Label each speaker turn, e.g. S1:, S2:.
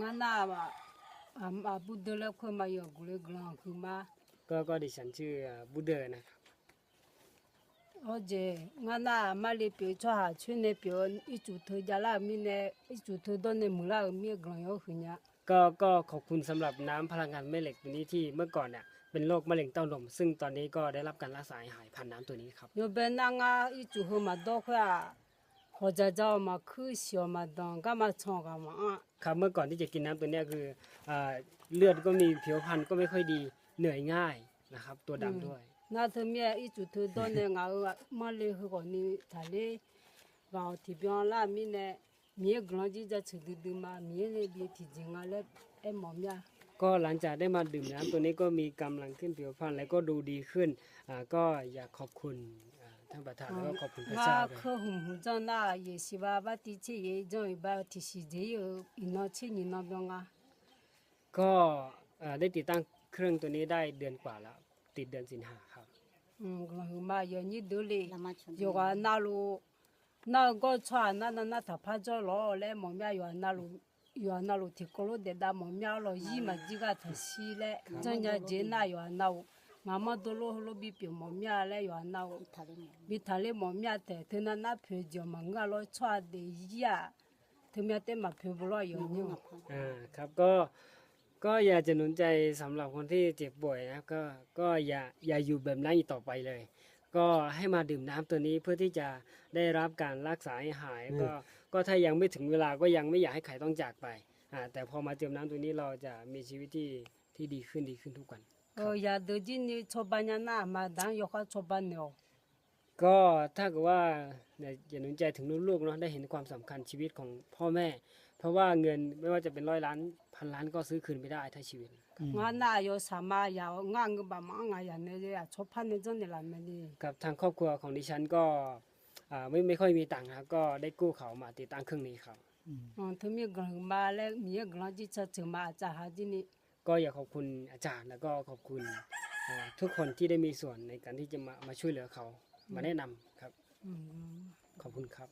S1: งั้นน่ะว่าอาบุเดแล้วคนมาอยู่กูเลยกลางคือมา
S2: ก็ก็ดิฉันชื่อบุเดนะครับ
S1: โอ้เจงั้นน่ะมาเลยเปียชัวหชื่อเนี่ยเปียอีจุดเธอจะลามีเนี่ยอีจุดเธอตอนเนมึงละมีกลางอยู่คือเนี่ย
S2: ก็ก็ขอบคุณสำหรับน้ำพลังงานแม่เหล็กตัวนี้ที่เมื่อก่อนเนี่ยเป็นโรคมะเร็งเต้านมซึ่งตอนนี้ก็ได้รับการรักษาหายผ่านน้ำตัวนี้ครับ
S1: โยเป็นนางอีจุดเธอมาดอกว่า 笑嘛当干嘛唱干嘛啊？
S2: ครับเมื่อก่อนที่จะกินน้ำตัวเนี้ยคืออ่าเลือดก็มีผิวพรรณก็ไม่ค่อยดีเหนื่อยง่ายนะครับ ตัวดำด้วย
S1: 那头面一组头到那我嘛嘞后个你他嘞，往提边那面呢，面个人就在吃的的嘛，面那边提前啊嘞，哎毛面。
S2: ก็หลังจากได้มาดื่มน้ำตัวนี้ก็มีกำลังขึ้นผิวพรรณและก็ดูดีขึ้นอ่าก็อยากขอบคุณอ่า ท่านประธานแล้วก็ขอบคุณพระเจ้า
S1: 我
S2: ด้วย
S1: 可红红长那也是吧，把的确也种一把提示只有一拿钱一拿边啊。
S2: ก็เอ่อได้ติดตั้งเครื่องตัวนี้ได้เดือนกว่าแล้ว ติดเดือนสิงหาครับ
S1: 嗯，个后嘛要你都嘞。
S3: 那么全
S1: 有个那路那个船那那那他拍照了嘞，毛面有那路有那路提高了的那毛面了，一嘛几个他洗嘞，人家接那有那 Mama dolo holo bi pyo momya le yo na
S3: bi thale momya
S1: te thena na pyo jo manga lo chwa de ya ถึงแม้แต่มาเพื่อบุรอยู่นี่
S2: อ่าครับก็ก็อยากจะนุนใจสำหรับคนที่เจ็บป่วยนะก็ก็อย่าอย่าอยู่แบบนั้นอีกต่อไปเลย ก็ให้มาดื่มน้ำตัวนี้เพื่อที่จะได้รับการรักษาให้หายก็ก็ถ้ายังไม่ถึงเวลาก็ยังไม่อยากให้ใครต้องจากไปอ่าแต่พอมาเจิมน้ำตัวนี้เราจะมีชีวิตที่ที่ดีขึ้นดีขึ้นทุกวัน
S1: ก็อยากดู, 야, 너진이 초반이나 아마ะ
S2: มาดังย.กชอบานเนก็ถ้าเกิดว่าอย่าหนุนใจถึงลูกๆเนาะได้เห็นความสำคัญชีวิตของพ่อแม่ เพราะว่าเงินไม่ว่าจะเป็นร้อยล้านพันล้านก็ซื้อคืนไม่ได้ถ้าชีวิต
S1: งานนาโยสามายาวงานก็บามางานอย่างนี้เลยชอบพันในจนในหลานมันี่
S2: กับทางครอบครัวของดิฉันก็ไม่ไม่ค่อยมีตังค์ครับก็ได้กู้เขามาติดตั้งเครื่องนี้ครับ
S1: อ๋อถึงมีเงินมาแล้วมีเงินที่จะถึงมาจะหาที่นี่
S2: ก็อยากขอบคุณอาจารย์แล้วก็ขอบคุณอ่าทุกคนที่ได้มีส่วนในการที่จะมามาช่วยเหลือเขามาแนะนำครับ
S1: 嗯。
S2: ขอบคุณครับ